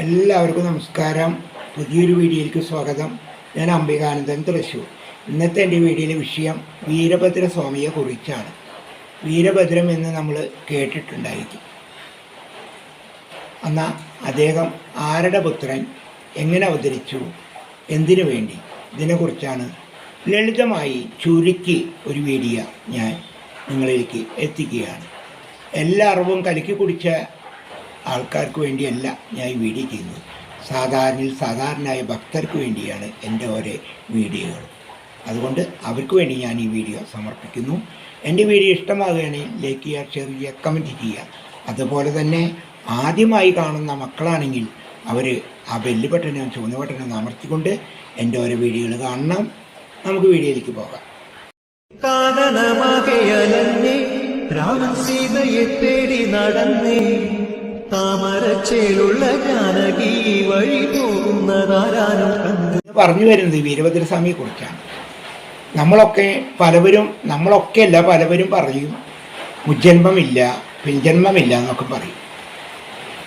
എല്ലാവർക്കും നമസ്കാരം. പുതിയൊരു വീഡിയോയിലേക്ക് സ്വാഗതം. ഞാൻ അംബികാനന്ദൻ തൃശ്ശൂർ. ഇന്നത്തെ എന്റെ വീഡിയോയിലെ വിഷയം വീരഭദ്ര കുറിച്ചാണ്. വീരഭദ്രം എന്ന് നമ്മൾ കേട്ടിട്ടുണ്ടായിരിക്കും. എന്നാൽ അദ്ദേഹം ആരുടെ പുത്രൻ? എങ്ങനെ അവതരിച്ചു? എന്തിനു വേണ്ടി? ഇതിനെക്കുറിച്ചാണ് ലളിതമായി ചുരുക്കി ഒരു വീഡിയോ ഞാൻ നിങ്ങളിലേക്ക് എത്തിക്കുകയാണ്. എല്ലാ അറിവും കലക്കി കുടിച്ച ആൾക്കാർക്ക് വേണ്ടിയല്ല ഞാൻ ഈ വീഡിയോ ചെയ്യുന്നത്. സാധാരണ സാധാരണയായ ഭക്തർക്ക് വേണ്ടിയാണ് എന്റെ ഓരോ വീഡിയോകൾ. അതുകൊണ്ട് അവർക്ക് വേണ്ടി ഞാൻ ഈ വീഡിയോ സമർപ്പിക്കുന്നു. എന്റെ വീഡിയോ ഇഷ്ടമാകുകയാണെങ്കിൽ ലൈക്ക് ചെയ്യുക ഷെയർ ചെയ്യുക കമന്റ് ചെയ്യുക. അതുപോലെ തന്നെ ആദ്യമായി കാണുന്ന മക്കളാണെങ്കിൽ അവർ ആ ബെല്ല് ബട്ടനും ചുവന്ന ബട്ടനും അമർത്തിക്കൊണ്ട് എന്റെ ഓരോ വീഡിയോകൾ കാണണം. നമുക്ക് വീഡിയോയിലേക്ക് പോകാം. രാമൻ സീതയെ തേടി നടന്നേ. വഴി കണ്ടു. പറഞ്ഞു വരുന്നത് വീരഭദ്രസ്വാമിയെ കുറിച്ചാണ്. നമ്മളൊക്കെ പലവരും നമ്മളൊക്കെ അല്ല പലവരും പറയും മുജ്ജന്മമില്ല പിൻജന്മമില്ല എന്നൊക്കെ പറയും.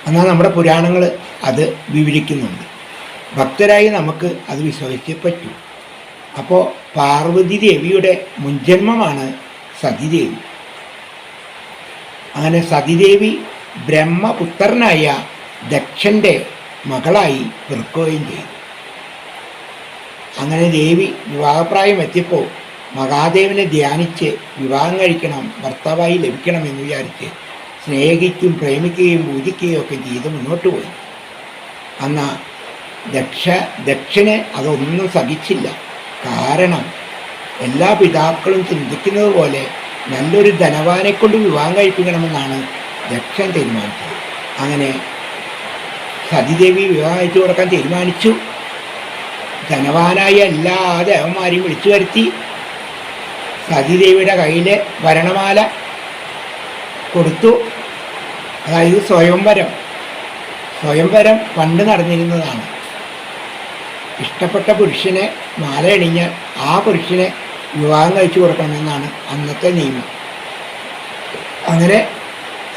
എന്നാൽ നമ്മുടെ പുരാണങ്ങൾ അത് വിവരിക്കുന്നുണ്ട്. ഭക്തരായി നമുക്ക് അത് വിശ്വസിച്ചേ പറ്റൂ. അപ്പോൾ പാർവതി ദേവിയുടെ മുൻജന്മമാണ് സതിദേവി. അങ്ങനെ സതിദേവി ബ്രഹ്മപുത്രനായ ദക്ഷന്റെ മകളായി പിറക്കുകയും ചെയ്തു. അങ്ങനെ ദേവി വിവാഹപ്രായം എത്തിയപ്പോൾ മഹാദേവനെ ധ്യാനിച്ച് വിവാഹം കഴിക്കണം ഭർത്താവായി ലഭിക്കണം എന്ന് വിചാരിച്ച് സ്നേഹിക്കും പ്രേമിക്കുകയും പൂജിക്കുകയും ഒക്കെ ചെയ്ത് മുന്നോട്ട് പോയി. അന്ന് ദക്ഷ ദക്ഷന് അതൊന്നും സഹിച്ചില്ല. കാരണം എല്ലാ പിതാക്കളും ചിന്തിക്കുന്നത് പോലെ നല്ലൊരു ധനവാനെ കൊണ്ട് വിവാഹം കഴിപ്പിക്കണമെന്നാണ് ദക്ഷൻ തീരുമാനിച്ചു. അങ്ങനെ സതിദേവി വിവാഹം കഴിച്ചു കൊടുക്കാൻ തീരുമാനിച്ചു. ധനവാനായ എല്ലാ ദേവന്മാരെയും വിളിച്ചു വരുത്തി. സതിദേവിയുടെ കയ്യിലെ ഭരണമാല കൊടുത്തു. അതായത് സ്വയംവരം. സ്വയംവരം പണ്ട് നടന്നിരുന്നതാണ്. ഇഷ്ടപ്പെട്ട പുരുഷനെ മാല എണിഞ്ഞാൽ ആ പുരുഷനെ വിവാഹം കഴിച്ചു കൊടുക്കണമെന്നാണ് അന്നത്തെ നിയമം. അങ്ങനെ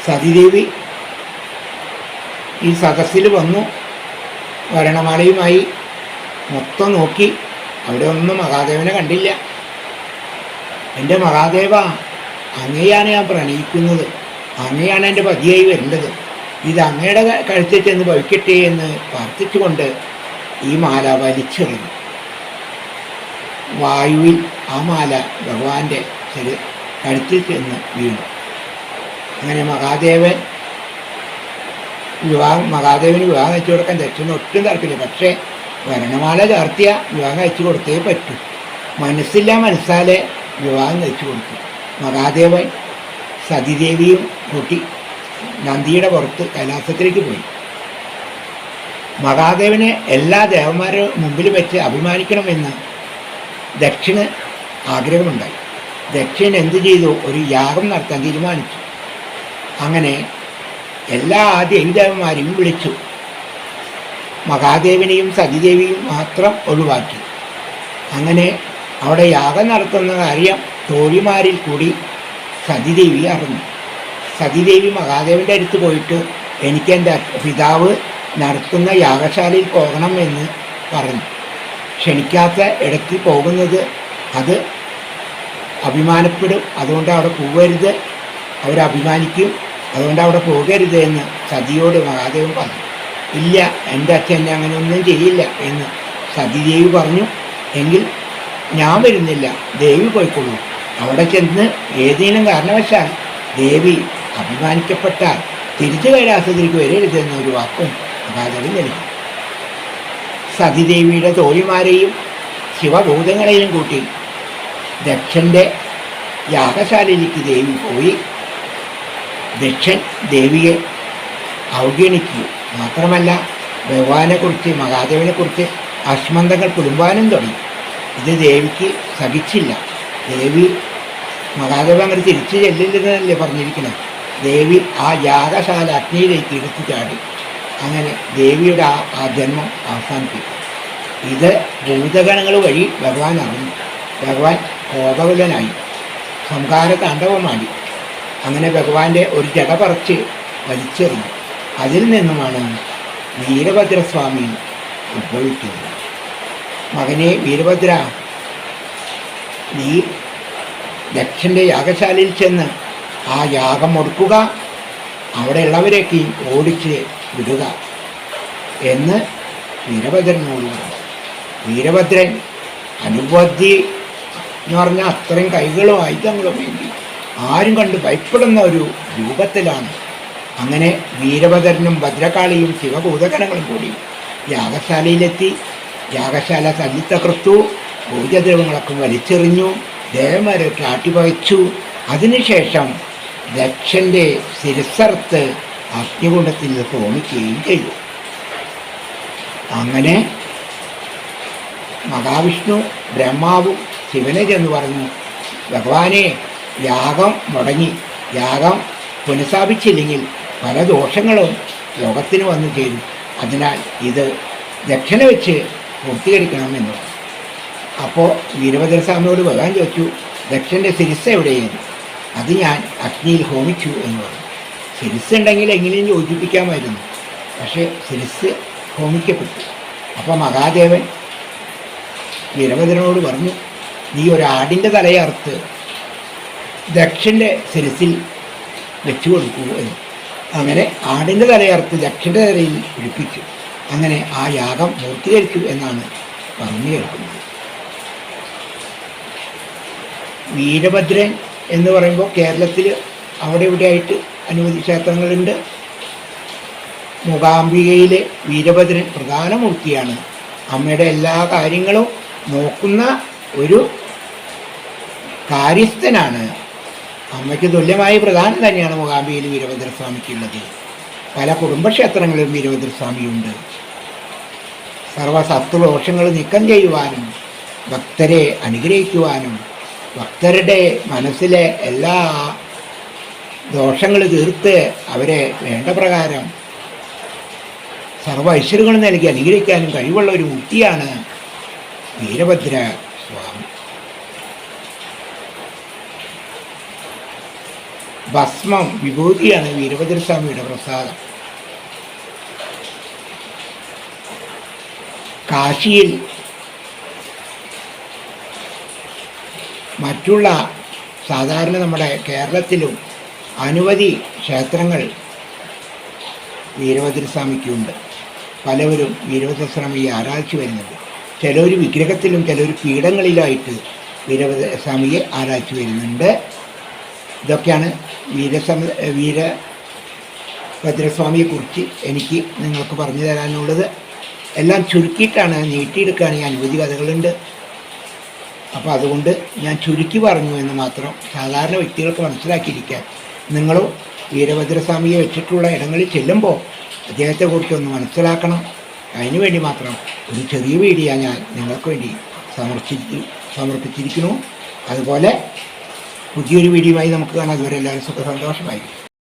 സതിദേവി ഈ സദസ്സിൽ വന്നു. വരണമാലയുമായി മൊത്തം നോക്കി. അവിടെ ഒന്നും മഹാദേവനെ കണ്ടില്ല. എന്റെ മഹാദേവ അങ്ങയാണ് ഞാൻ പ്രണയിക്കുന്നത്. അങ്ങയാണ് എന്റെ പതിയായി വരേണ്ടത്. ഇത് അങ്ങയുടെ കഴുത്തിൽ ചെന്ന് ഭവിക്കട്ടെ എന്ന് പ്രാർത്ഥിച്ചുകൊണ്ട് ഈ മാല വലിച്ചെറിഞ്ഞു. വായുവിൽ ആ മാല ഭഗവാന്റെ കഴുത്തിൽ ചെന്ന് വീണു. അങ്ങനെ മഹാദേവൻ വിവാഹം മഹാദേവന് വിവാഹം അയച്ചു കൊടുക്കാൻ തെറ്റൊന്നും ഒട്ടും തർക്കില്ല പക്ഷേ വരണമാല ചാർത്തിയ വിവാഹം കഴിച്ചു കൊടുത്തേ പറ്റൂ. മനസ്സില്ല മനസ്സാലെ വിവാഹം കഴിച്ചു കൊടുത്തു മഹാദേവൻ സതിദേവിയും കൂട്ടി നന്ദിയുടെ പുറത്ത് കൈലാസത്തിലേക്ക് പോയി. മഹാദേവനെ എല്ലാ ദേവന്മാരുടെ മുമ്പിൽ വെച്ച് അഭിമാനിക്കണമെന്ന് ദക്ഷിണ് ആഗ്രഹമുണ്ടായി. ദക്ഷിൺ എന്തു ചെയ്തു? ഒരു യാഗം നടത്താൻ തീരുമാനിച്ചു. അങ്ങനെ എല്ലാ ദേവീദേവന്മാരെയും വിളിച്ചു. മഹാദേവനെയും സതിദേവിയും മാത്രം ഒഴിവാക്കി. അങ്ങനെ അവിടെ യാഗം നടത്തുന്ന കാര്യം തോഴിമാരിൽ കൂടി സതിദേവി അറിഞ്ഞു. സതിദേവി മഹാദേവന്റെ അടുത്ത് പോയിട്ട് എനിക്ക് എന്റെ പിതാവ് നടത്തുന്ന യാഗശാലയിൽ പോകണം എന്ന് പറഞ്ഞു. ക്ഷണിക്കാത്ത ഇടയ്ക്ക് പോകുന്നത് അത് അഭിമാനപ്പെടും. അതുകൊണ്ട് അവിടെ പോകരുത് അവരഭിമാനിക്കും. അതുകൊണ്ട് അവിടെ പോകരുത് എന്ന് സതിയോട് മഹാദേവൻ പറഞ്ഞു. ഇല്ല എന്റെ അച്ഛൻ അങ്ങനെ ഒന്നും ചെയ്യില്ല എന്ന് സതിദേവി പറഞ്ഞു. എങ്കിൽ ഞാൻ വരുന്നില്ല ദേവി പോയിക്കൊള്ളൂ. അവിടെ ചെന്ന് ഏതെങ്കിലും കാരണവശാൽ ദേവി അഭിമാനിക്കപ്പെട്ടാൽ തിരിച്ചു കൈലാസത്തിലേക്ക് വരരുത് എന്നൊരു വാക്കും മഹാദേവൻ നൽകി. സതിദേവിയുടെ തോഴിമാരെയും ശിവഭൂതങ്ങളെയും കൂട്ടി ദക്ഷന്റെ യാഗശാലയിലേക്ക് ദേവി പോയി. ദക്ഷൻ ദേവിയെ അവഗണിക്കുകയും മാത്രമല്ല ഭഗവാനെക്കുറിച്ച് മഹാദേവനെക്കുറിച്ച് അശ്മന്തങ്ങൾ കുടുംബാനും തുടങ്ങി. ഇത് ദേവിക്ക് സഹിച്ചില്ല. ദേവി മഹാദേവ അങ്ങനെ തിരിച്ചു ചെല്ലില്ലെന്നല്ലേ പറഞ്ഞിരിക്കുന്നത്? ദേവി ആ യാഗശാല അഗ്നിയിലേക്ക് എടുത്തു ചാടി. അങ്ങനെ ദേവിയുടെ ആ ആ ജന്മം അവസാനിപ്പിക്കും ഇത് ഭൂതഗണങ്ങൾ വഴി ഭഗവാൻ അറിഞ്ഞു. ഭഗവാൻ കോപകുലനായി സംഹാര താണ്ഡവമാടി അങ്ങനെ ഭഗവാന്റെ ഒരു ജട പറിച്ച് വലിച്ചെറിഞ്ഞു. അതിൽ നിന്നുമാണ് വീരഭദ്രസ്വാമി ഉത്ഭവിക്കുന്നത് മകനെ വീരഭദ്ര നീ ദക്ഷന്റെ യാഗശാലയിൽ ചെന്ന് ആ യാഗം ഒടുക്കുക. അവിടെയുള്ളവരെയൊക്കെയും ഓടിച്ച് വിടുക എന്ന് വീരഭദ്രനോട് പറഞ്ഞു. വീരഭദ്രൻ അനുബോധി എന്ന് പറഞ്ഞാൽ അത്രയും കൈകളും ആയുധങ്ങളും വേണ്ടി ആരും കണ്ട് ഭയപ്പെടുന്ന ഒരു രൂപത്തിലാണ്. അങ്ങനെ വീരഭദ്രനും ഭദ്രകാളിയും ശിവഭൂതഗണങ്ങളും കൂടി യാഗശാലയിലെത്തി. യാഗശാല തല്ലിത്തകർത്തു പൂജദ്രവങ്ങളൊക്കെ വലിച്ചെറിഞ്ഞു. ദേവന്മാരെ കാട്ടിപ്പയച്ചു അതിനുശേഷം ദക്ഷന്റെ ശിരസർത്ത് നിന്ന് തോന്നിക്കുകയും ചെയ്തു. അങ്ങനെ മഹാവിഷ്ണു ബ്രഹ്മാവും ശിവനെ ചെന്ന് പറഞ്ഞു ഭഗവാനെ യാഗം മുടങ്ങി. യാഗം പുനഃസ്ഥാപിച്ചില്ലെങ്കിൽ പല ദോഷങ്ങളും ലോകത്തിന് വന്നു ചേരും. അതിനാൽ ഇത് ദക്ഷിണ വെച്ച് പൂർത്തീകരിക്കണമെന്ന്. അപ്പോൾ വീരഭദ്ര സ്വാമിയോട് ഭഗവാൻ ചോദിച്ചു ദക്ഷന്റെ ശിരസ് എവിടെയെന്ന് അത് ഞാൻ അഗ്നിയിൽ ഹോമിച്ചു എന്ന് പറഞ്ഞു. സിരിസ് ഉണ്ടെങ്കിൽ എങ്ങനെയും യോജിപ്പിക്കാമായിരുന്നു. പക്ഷേ സിരിസ് ഹോമിക്കപ്പെട്ടു. അപ്പോൾ മഹാദേവൻ വീരഭദ്രനോട് പറഞ്ഞു നീ ഒരാടിന്റെ തലയറുത്ത് ദക്ഷന്റെ ശിരസിൽ വെച്ചു കൊടുക്കൂ എന്ന്. അങ്ങനെ ആടിന്റെ തലയർത്ത് ദക്ഷന്റെ തലയിൽ പിടിപ്പിച്ചു. അങ്ങനെ ആ യാഗം പൂർത്തീകരിച്ചു എന്നാണ് പറഞ്ഞു കേൾക്കുന്നത്. വീരഭദ്രൻ എന്ന് പറയുമ്പോൾ കേരളത്തിൽ അവിടെ ഇവിടെയായിട്ട് അനവധി ക്ഷേത്രങ്ങളുണ്ട്. മൂകാംബികയിലെ വീരഭദ്രൻ പ്രധാന മൂർത്തിയാണ്. അമ്മയുടെ എല്ലാ കാര്യങ്ങളും നോക്കുന്ന ഒരു കാര്യസ്ഥനാണ്. അമ്മയ്ക്ക് തുല്യമായ പ്രധാനം തന്നെയാണ് മൂകാംബികയിൽ വീരഭദ്രസ്വാമിക്കുള്ളത്. പല കുടുംബക്ഷേത്രങ്ങളിലും വീരഭദ്രസ്വാമിയുണ്ട്. സർവസത്വദോഷങ്ങൾ നീക്കം ചെയ്യുവാനും ഭക്തരെ അനുഗ്രഹിക്കുവാനും ഭക്തരുടെ മനസ്സിലെ എല്ലാ ദോഷങ്ങൾ തീർത്ത് അവരെ വേണ്ട പ്രകാരം സർവ ഐശ്വര്യങ്ങളും നൽകി അനുഗ്രഹിക്കാനും കഴിവുള്ള ഒരു മുക്തിയാണ് വീരഭദ്ര ഭസ്മം വിഭൂതിയാണ് വീരഭദ്രസ്വാമിയുടെ പ്രസാദം. കാശിയിൽ മറ്റുള്ള സാധാരണ നമ്മുടെ കേരളത്തിലും അനവധി ക്ഷേത്രങ്ങൾ വീരഭദ്രസ്വാമിക്കുണ്ട്. പലവരും വീരഭദ്രസ്വാമിയെ ആരാധിച്ചു വരുന്നുണ്ട്. ചിലർ വിഗ്രഹത്തിലും ചിലർ പീഠങ്ങളിലായിട്ട് വീരഭദ്രസ്വാമിയെ ആരാധിച്ചു വരുന്നുണ്ട്. ഇതൊക്കെയാണ് വീരസം വീര ഭദ്രസ്വാമിയെക്കുറിച്ച് എനിക്ക് നിങ്ങൾക്ക് പറഞ്ഞു തരാനുള്ളത്. എല്ലാം ചുരുക്കിയിട്ടാണ് നീട്ടിയെടുക്കുകയാണ് ഈ അനുഭൂതി കഥകളുണ്ട്. അപ്പോൾ അതുകൊണ്ട് ഞാൻ ചുരുക്കി പറഞ്ഞു എന്ന് മാത്രം സാധാരണ വ്യക്തികൾക്ക് മനസ്സിലാക്കിയിരിക്കാൻ നിങ്ങളും വീരഭദ്രസ്വാമിയെ വെച്ചിട്ടുള്ള ഇടങ്ങളിൽ ചെല്ലുമ്പോൾ അദ്ദേഹത്തെക്കുറിച്ച് ഒന്ന് മനസ്സിലാക്കണം. അതിനുവേണ്ടി മാത്രം ഒരു ചെറിയ വീഡിയോ ഞാൻ നിങ്ങൾക്ക് വേണ്ടി സമർപ്പിച്ചി സമർപ്പിച്ചിരിക്കുന്നു. അതുപോലെ പുതിയൊരു ആയി നമുക്ക് കാണാം. അതുവരെ എല്ലാവരും സുഖ സന്തോഷമായിരിക്കും.